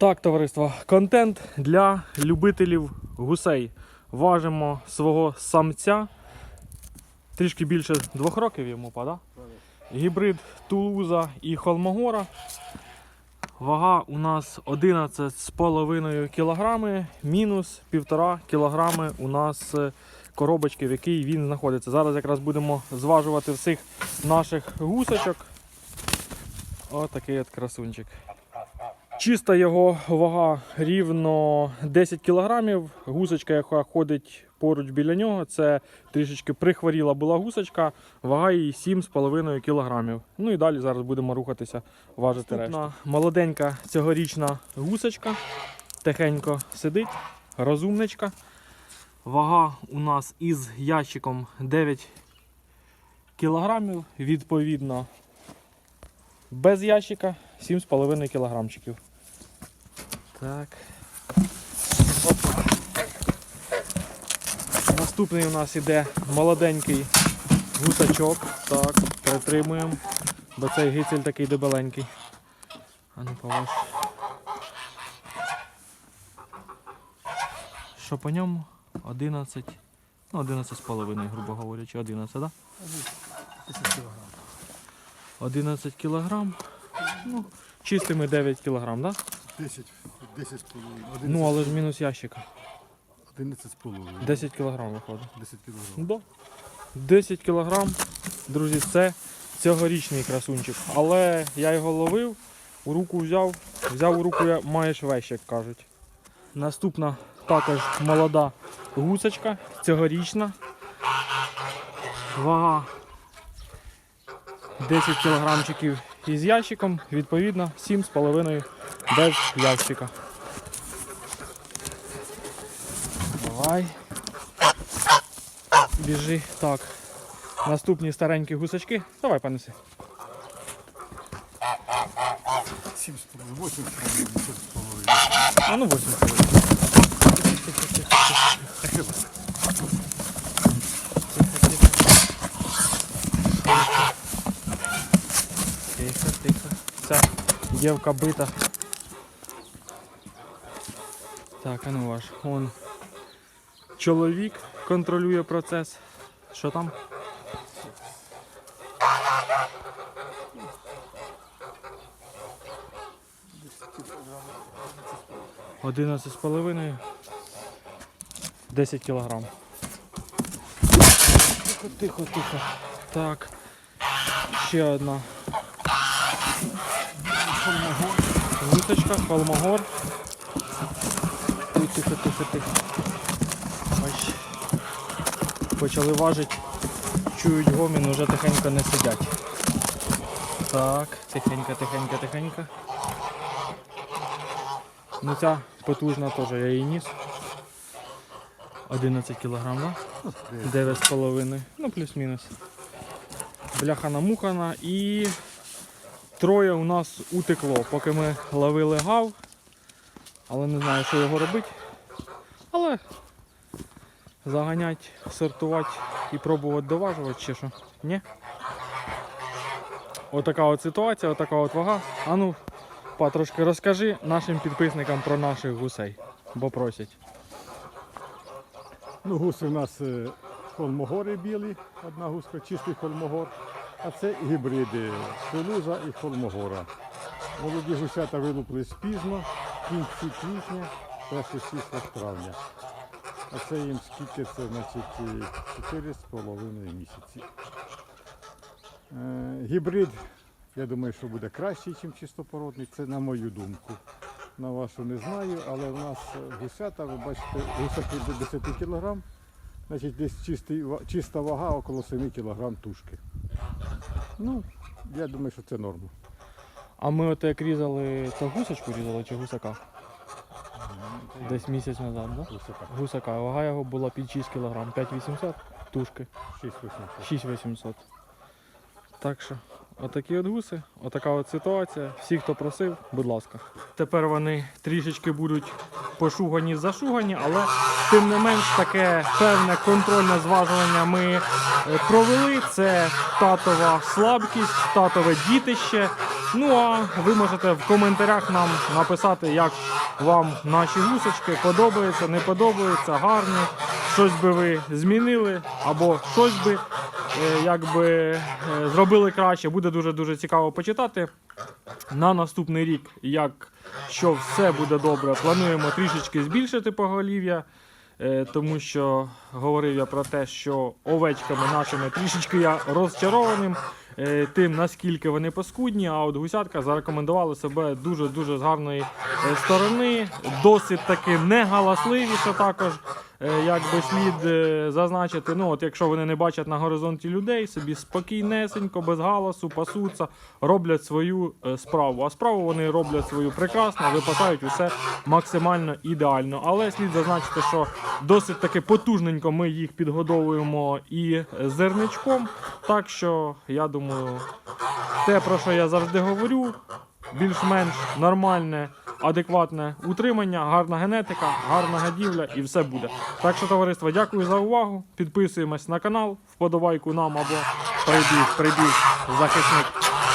Так, товариство, контент для любителів гусей. Важимо свого самця. Трішки більше двох років йому пада. Гібрид Тулуза і Холмогора. Вага у нас 11,5 кг, мінус 1,5 кг у нас е, коробочки, в якій він знаходиться. Зараз якраз будемо зважувати всіх наших гусочок. Отакий от красунчик. Чиста його вага рівно 10 кг. Гусочка, яка ходить поруч біля нього, це трішечки прихворіла була гусочка, вага її 7,5 кг. Ну і далі зараз будемо рухатися, важити решту. Молоденька цьогорічна гусочка, тихенько сидить, розумничка. Вага у нас із ящиком 9 кг, відповідно, без ящика 7,5 кілограмчиків. Так. Опа. Наступний у нас іде молоденький гусачок. Так, притримуємо, бо цей гицель такий дебеленький. А ну поваж. Що по ньому? 11. Ну, 11 з половиною, грубо говорячи, 11, так? Да? 11 кілограм. Ну, чистими 9 кілограм, так? Да? 10, 10 з половиною. Ну, але ж мінус ящика. 11 з половиною. 10 кілограм виходить. 10 кілограм. Да. 10 кілограм, друзі, це цьогорічний красунчик. Але я його ловив, у руку взяв, взяв у руку я маєш вещь, як кажуть. Наступна також молода гусочка, цьогорічна. Вага 10 кілограмчиків із ящиком, відповідно 7,5 без ящика. Давай. Біжи. Так. Наступні старенькі гусачки. Давай, понеси. 7 з половиною, 8 з половиною, 10 з половиною. А ну 8 Тихо, тихо. Ця дівка бита. Так, а ну ваш. Он чоловік контролює процес. Що там? Одинадцять з половиною. 10 кілограм. Тихо, тихо, тихо. Так. Ще одна. Гусочка, холмогор. Тихо, тихо, тихо. Ось. Почали важити. Чують гомін, вже тихенько не сидять. Так, тихенько, тихенько, тихенько. Ну ця потужна теж, я її ніс. 11 кілограм, да? 9,5. Ну, плюс-мінус. Бляха намухана і троє у нас утекло, поки ми ловили гав. Але не знаю, що його робити. Але заганять, сортувати і пробувати доважувати чи що. Ні? Отака от ситуація, отака от вага. А ну, патрошки розкажи нашим підписникам про наших гусей, бо просять. Ну, гуси у нас е, холмогори білі, одна гуска, чистий холмогор. А це гібриди Тулуза і холмогора. Молоді гусята вилуплись пізно, кінці квітня, перші числа травня. А це їм скільки це, значить, 4,5 місяці. Е, гібрид, я думаю, що буде кращий, ніж чистопородний, це на мою думку. На вашу не знаю, але в нас гусята, ви бачите, гусаки до 10 кг, значить десь чистий, чиста вага около 7 кг тушки. Ну, я думаю, що це норма. А ми от як різали, то гусочку різали чи гусака? Десь місяць назад, да? Гусака Гусака. Вага його була під 6 кг, 5800 тушки, 6800. 6800. Так що, Отакі от гуси, отака от ситуація. Всі, хто просив, будь ласка. Тепер вони трішечки будуть пошугані, зашугані, але тим не менш таке певне контрольне зважування ми е, провели. Це татова слабкість, татове дітище. Ну а ви можете в коментарях нам написати, як вам наші гусочки подобаються, не подобаються, гарні. Щось би ви змінили, або щось би якби е, зробили краще. Буде дуже дуже цікаво почитати. На наступний рік, як що все буде добре, плануємо трішечки збільшити поголів'я. е, Тому що говорив я про те, що овечками нашими трішечки я розчарованим е, тим, наскільки вони паскудні, а от гусятка зарекомендували себе дуже-дуже з гарної е, сторони, досить таки негаласливі, що також е, як би слід е, зазначити. Ну, от якщо вони не бачать на горизонті людей, собі спокійнесенько, без галасу, пасуться, роблять свою е, справу. А справу вони роблять свою прекрасно, випасають усе максимально ідеально. Але слід зазначити, що досить таки потужненько ми їх підгодовуємо і зерничком. Так що я думаю, те, про що я завжди говорю, більш-менш нормальне, адекватне утримання, гарна генетика, гарна гадівля і все буде. Так що, товариство, дякую за увагу. Підписуємось на канал, вподобайку нам або прибіг, прибіг захисник.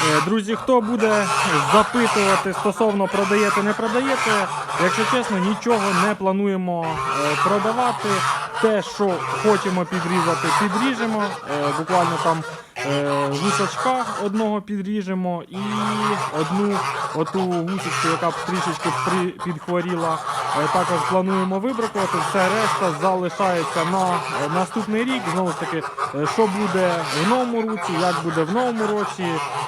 Е, Друзі, хто буде запитувати стосовно продаєте, не продаєте, якщо чесно, нічого не плануємо е, продавати. Те, що хочемо підрізати, підріжемо. Е, Буквально там гусачка одного підріжемо і одну оту гусочку, яка б трішечки підхворіла, е, також плануємо вибракувати. Все решта залишається на е, наступний рік. Знову ж таки, е, що буде в новому році, як буде в новому році,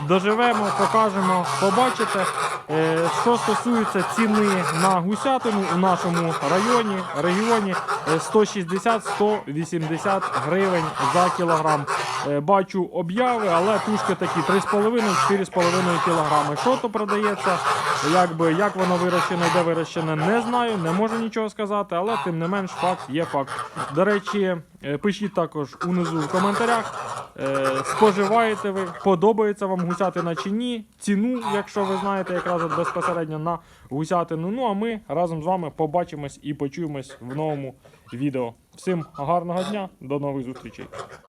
доживемо, покажемо, побачите. Е, Що стосується ціни на гусятину у нашому районі, регіоні е, 160-180 гривень за кілограм. Е, Бачу обяви, але тушки такі 3,5-4,5 кілограми. Що то продається, якби як воно вирощене, де вирощене, не знаю, не можу нічого сказати, але тим не менш факт є факт. До речі, е, пишіть також унизу в коментарях. е, Споживаєте ви, подобається вам гусятина чи ні, ціну, якщо ви знаєте, якраз безпосередньо на гусятину. Ну а ми разом з вами побачимось і почуємось в новому відео. Всім гарного дня, до нових зустрічей.